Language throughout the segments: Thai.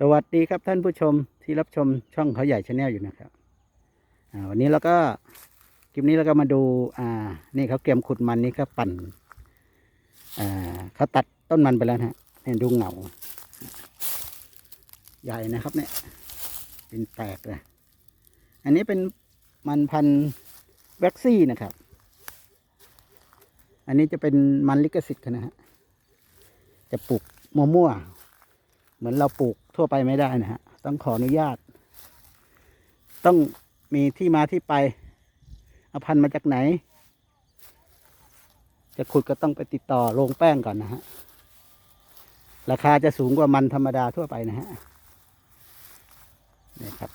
สวัสดีครับท่านผู้ชมที่รับชมช่องเขาใหญ่ชาแนลอยู่นะครับวันนี้เราก็คลิปนี้เราก็มาดูอ่านี่เขาเตรียมขุดมันนี่ก็ปั่นอ่าเขาตัดต้นมันไปแล้วนะฮะเนี่ยดูเหงาใหญ่นะครับเนี่ย เป็นแตกเลยอันนี้เป็นมันพันธุ์แว็กซี่นะครับ อันนี้จะเป็นมันลิขสิทธิ์นะฮะจะปลูกมั่วๆเหมือนเราปลูก ทั่วไปไม่ได้นะฮะ ต้องขออนุญาต ต้องมีที่มาที่ไปเอาพันธุ์มาจากไหน จะขุดก็ต้องไปติดต่อโรงแป้งก่อนนะฮะ ราคาจะสูงกว่ามันธรรมดาทั่วไปนะฮะนี่ครับ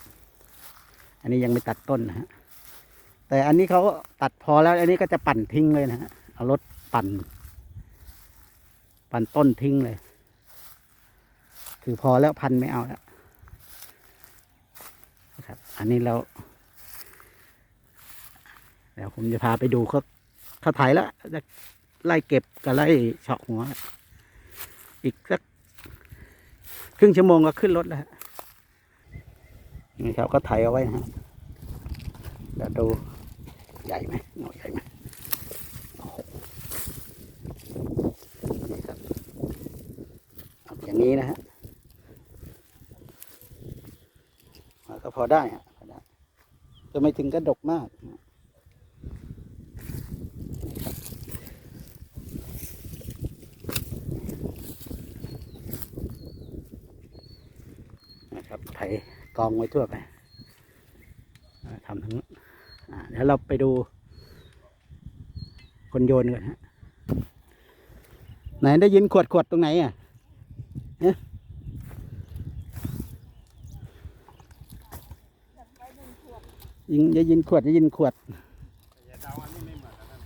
อันนี้ยังไม่ตัดต้นนะฮะ แต่อันนี้เขาตัดพอแล้ว อันนี้ก็จะปั่นทิ้งเลยนะฮะ เอารถปั่น ปั่นต้นทิ้งเลย คือพอแล้วพันไม่เอาแล้วนะครับ อันนี้เราเดี๋ยวผมจะพาไปดูเขาเขาถ่ายแล้วจะไล่เก็บกับไล่เฉาะหัว อีกสักครึ่งชั่วโมงก็ขึ้นรถแล้วฮะนี่ครับก็ถ่ายเอาไว้นะฮะเดี๋ยวดูใหญ่ไหมหน่อยใหญ่ไหมโอ้โหนี่ครับอย่างนี้นะฮะ อ่าก็พอ ได้ฮะพอได้จะไม่ถึงกระดกมากนะครับไถกองไว้ทั่วไปทำทั้งเดี๋ยวเราไปดู คนโยนกันฮะไหนได้ยินขวดขวดตรงไหนอะยิงจ ยินขวดจะยินขวดอย่าเดาอันนี้ไม่เหมือนกันนะ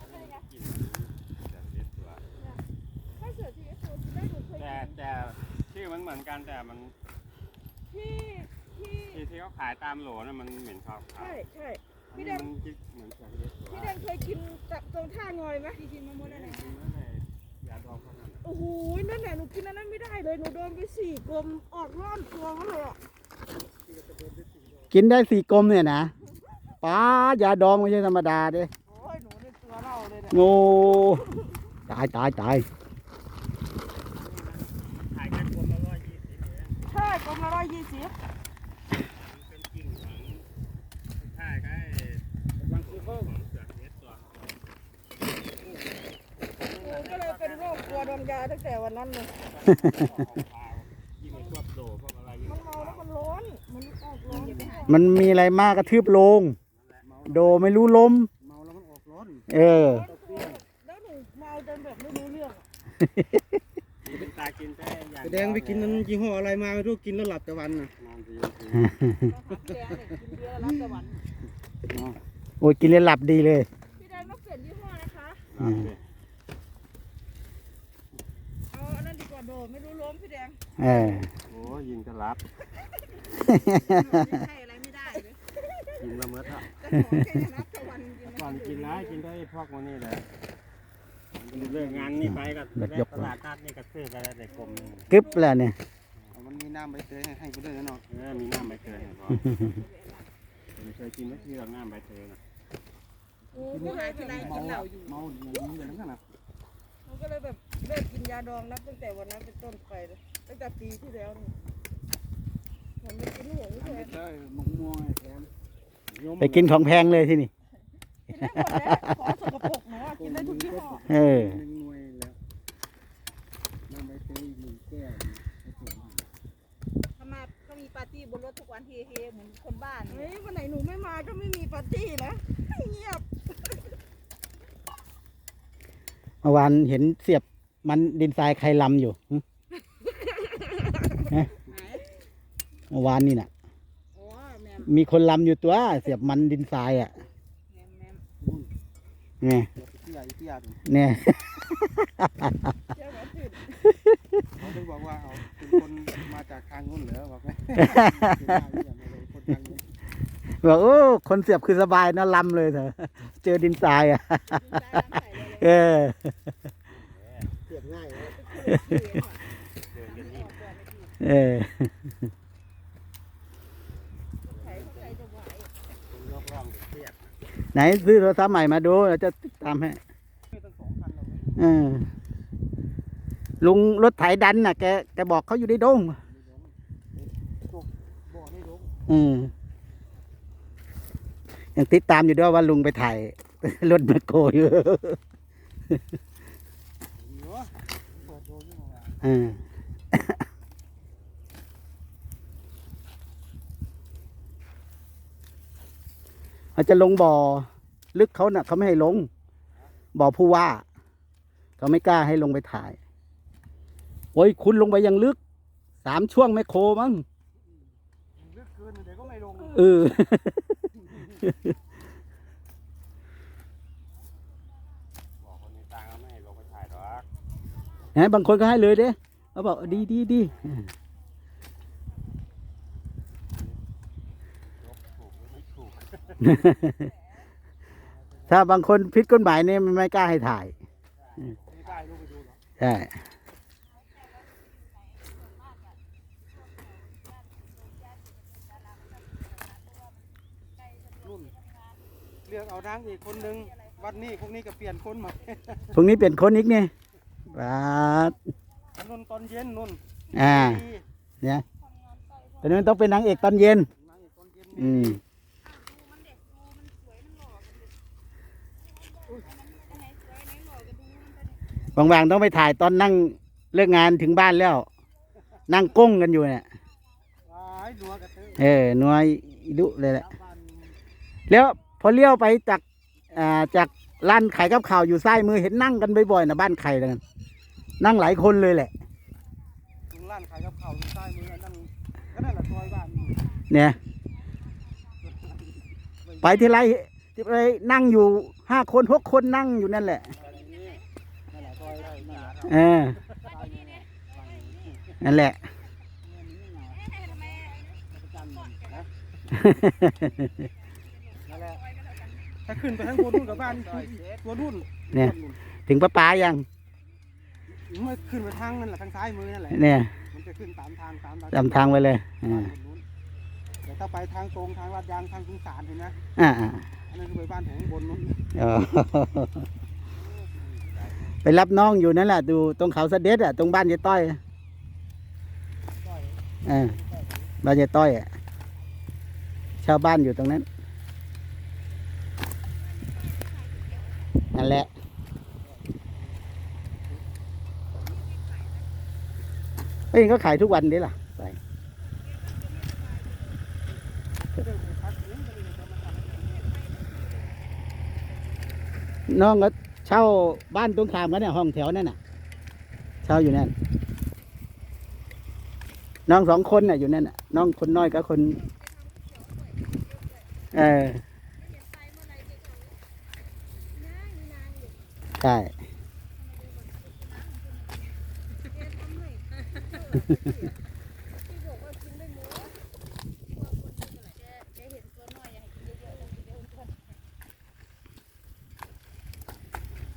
อันนี้กลิ่นแบบเด็ดตัวถ้าเสือทีเอสโฟที่แรกหนูเคยแต่กินแต่ชื่อมันเหมือนกันแต่มันที่ที่ที่ที่เขาขายตามโหลน่ะมันเหม็นขาวขาวใช่ใช่อันพี่นี้แดงมันคิดเหมือนแบบเด็ดตัวพี่แดงเคยกินจากตรงท่างอยไหมกินมาหมดแล้วจริงๆแล้วเนี่ยอย่าดองเขานั่นน่ะโอ้โหนั่นแหละหนูกินอันนั้นไม่ได้เลยหนูโดนไปสี่กลมออกร่อนตัวเขาเลยอะ กินได้สี่กลมเนี่ยนะป้ายาดองไม่ใช่ธรรมดาเด้โอ้ยหนูในตัวเราเลยเนี่ยโง่ตายตายตายขายแค่กลมละร้อยยี่สิบเองใช่กลมละร้อยยี่สิบมันเป็นกิ่งของใช่ก็ไอ้บางคูเพิ่มของเสือเด็ดตัวหนูก็เลยเป็นโรคกลัวโดนยาตั้งแต่วันนั้นเลย มันมีอะไรมากกระทืบโลง โดไม่รู้ล้ม เมาแล้วมันออกร้อนเออ แล้วหนูเมาจนแบบไม่รู้เรื่องอะเป็นตากินแต่อย่างแสดงไปกินนั้นยี่ห้ออะไรมาไม่รู้กินแล้วหลับแต่วันน่ะนอนดีแดงเนี่ยกินเบียร์รับแต่วันโอ้ยกินแล้วหลับดีเลย พี่แดงต้องเปลี่ยนยี่ห้อนะคะอืมเอาอันนั้นดีกว่าโดไม่รู้ล้มพี่แดงเออโอ้ยิงก็รับให้อะไรไม่ได้เลย กินละเมิดอะแต่ของแค่รับตะวันกินก่อนกินได้กินได้พวกวันนี้แหละเลิกงานนี่ไปก็ได้ตลาดนัดนี่ก็ซื้อไปแล้วแต่กลมนึงกึ๊บแล้วเนี่ยเอามันมีน้ำใบเตยให้ให้กูด้วยนะเนาะเออมีน้ำใบเตยให้พอไม่เคยกินไม่เคยหรอกน้ำใบเตยนะกูก็เลยกินกินเหล้าอยู่เมาอย่างนี้อย่างนั้นน่ะกูก็เลยแบบเลิกกินยาดองนับตั้งแต่วันนั้นเป็นต้นไปเลยตั้งแต่ปีที่แล้วนี่ผมไม่กินหัวไม่ใช่แพงใช่มงม่วงไอ้แถม ไปกินของแพงเลยที่นี่กินได้หมดแล้วขอสกปรกหนูอะกินได้ทุกยี่ห้อเออหนึ่งหน่วยแล้วน้ำใบเตยอีกหนึ่งแก้วให้ผมเขามาเขามีปาร์ตี้บนรถทุกวันเฮเฮเหมือนคนบ้านเฮ้ยวันไหนหนูไม่มาก็ไม่มีปาร์ตี้นะเงียบเมื่อวานเห็นเสียบมันดินทรายใครลำอยู่หึ ฮะเมื่อวานนี่น่ะโอ้แม่มีคนลำอยู่ตัว เสียบมันดินทรายอะแม่แม่เนี่ยเตี้ยเตี้ยถึงเนี่ยเจ้าหน้าที่เขาถึงบอกว่าเอาเป็นคนมาจากทางนู้นเหรอบอกไหมคนทางนู้นบอกโอ้คนเสียบคือสบายนะลำเลยเถอะเจอดินทรายอะใจน้ำใส่เลยเออเสียบง่ายเลยเดินกันนี่เออ ไถเท่าไหร่จะไหว คุณยกร่องเสียบ ไหนซื้อโทรศัพท์ใหม่มาดูเราจะติดตามให้มีตั้งสองคันเราเออลุงรถไถดันน่ะแกแกบอกเขาอยู่ในดงบ่อไม่ลงอืมยังติดตามอยู่ด้วยว่าลุงไปถ่ายรถแมคโครอยู่เหรอเปิดดูยังไงวะ อ่าเขาจะลงบ่อลึกเขาน่ะเขาไม่ให้ลง บ่อผู้ว่าเขาไม่กล้าให้ลงไปถ่าย โอ้ยคุณลงไปยังลึก สามช่วงแมคโครมั้งลึกเกินเดี๋ยวก็ไม่ลงเออบอกคนมีตังค์ก็ไม่ให้ลงไปถ่ายหรอกนะบางคนก็ให้เลยเด้เขาบอกดีดีดี ยกถูกหรือไม่ ถูกถ้าบางคนพิษกฎหมายเนี่ยมันไม่กล้าให้ถ่ายไม่กล้าลงไปดูหรอกใช่รุ่นเลือกเอานางอีกคนนึงวันนี้พวกนี้ก็เปลี่ยนคนใหม่พรุ่งนี้เปลี่ยนคนอีกเนี่ยบาดนนตอนเย็นนนอ่าดีเนี่ยตอนนี้มันต้องเป็นนางเอกตอนเย็น นางอีกตอนเย็นอืม บางๆต้องไปถ่ายตอนนั่งเลิกงานถึงบ้านแล้ว นั่งก้งกันอยู่เนี่ยเออหน่วยดุเลยแหละแล้วพอเลี้ยวไปจากอ่าจากร้านขายกับข่าวอยู่ซ้ายมือเห็นนั่งกันบ่อยๆนะบ้านใครเลยนั่งหลายคนเลยแหละลุงร้านขายกับข้าวอยู่ใต้มืออันนั่นก็นั่นแหละซอยบ้านเนี่ยไปที่ไรที่ไรนั่งอยู่ห้าคนหกคนนั่งอยู่นั่นแหละ เออนั่นแหละประจำนะนั่นแหละ ถ้าขึ้นไปข้างบนนู่นกับบ้านตัวรุ่นเนี่ยถึงป้าป๋ายังเมื่อขึ้นไปทางนั่นแหละทางซ้ายมือนั่นแหละเนี่ยมันจะขึ้นตามทางตามจำทางไว้เลยอ่าแต่ถ้าไปทางตรงทางลาดยางทางสุสานเห็นไหมอ่าอ่าอันนั้นคือไปบ้านของข้างบนนู้นเออ ไปรับน้องอยู่นั่นแหละดูตรงเขาเสด็จอะตรงบ้านยายต้อยอบ้านยายต้อยอะชาวบ้านอยู่ตรงนั้นนั่นแหละเฮ้ยก็ขายทุกวันดิล่ะไปน้องก็ เช่าบ้านตรงข้ามกันเนี่ยห้องแถวนั่นน่ะ เช่าอยู่นั่น น้องสองคนน่ะอยู่นั่นน่ะ น้องคนน้อยกับคน เออใช่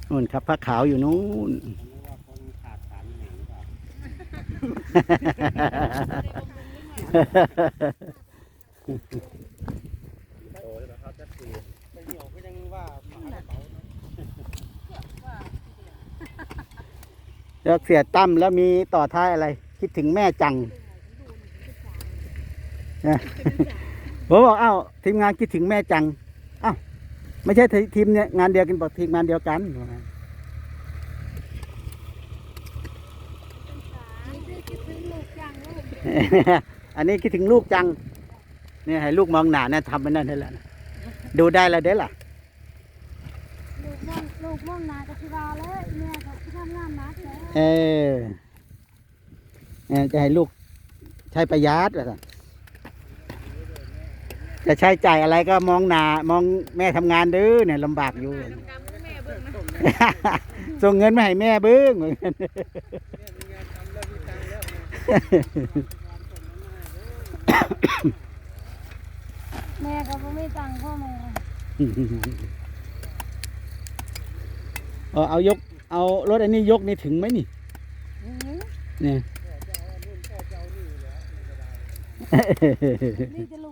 นู่นครับผ้าขาวอยู่นู่นผมนึกว่าคนขาดสารหนังหรือเล่าโอ้ยแล้วเขาจะตีไปเหี่ยวก็ยังว่าหมากระเป๋านะแล้วเสียตั้มแล้วมีต่อท้ายอะไร คิดถึงแม่จังผมบอกเอ้าทีมงานคิดถึงแม่จัง ไม่ใช่ทีมเนี่ยงานเดียวกันบอกทีมงานเดียวกันอันนี้คิดถึงลูกจังเนี่ยให้ลูกมองหนาเนี่ยทำมันนั่นให้แล้วนะดูได้แล้วเด้อล่ะลูกม่องลูกม่องนาก็สิว่าแล้วแม่ก็สิทำงานหนักแล้วเออเออจะให้ลูกใช้ประหยัดว่าซั่น จะใช้จ่ายอะไรก็มองหนามองแม่ทำงานเด้อเนี่ยลำบากอยู่ส่งเงินมาให้แม่เบิ้งเหมือนกันแม่ก็บ่มีตังค์พ่อแม่เอาเอายก เอารถอันนี้ยกนี่ถึงไหมนี่อื้อหือเนี่ย นี่จะลู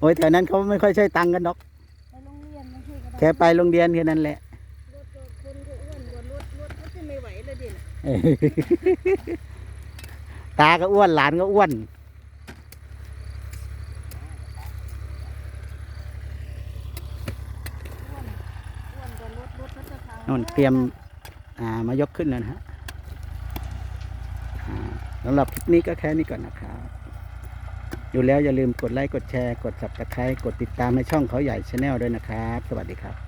โอ้ยแถวนั้นเขาไม่ค่อยใช้ตังค์กันดอก ไปโรงเรียนบางทีก็ได้แค่ไปโรงเรียนแค่นั้นแหละ รถก็คนก็อ้วนกว่ารถรถรถที่ไม่ไหวเลยดิน่ะตาก็อ้วน หลานก็อ้วน อ้วนกว่ารถรถเขาจะพังนนเตรียมอ่ามายกขึ้นแล้วนะฮะอ่าสำหรับคลิปนี้ก็แค่นี้ก่อนนะครับ ดูแล้วอย่าลืมกดไลค์กดแชร์ กด subscribe กดติดตามในช่องเขาใหญ่ชาแนลด้วยนะครับ สวัสดีครับ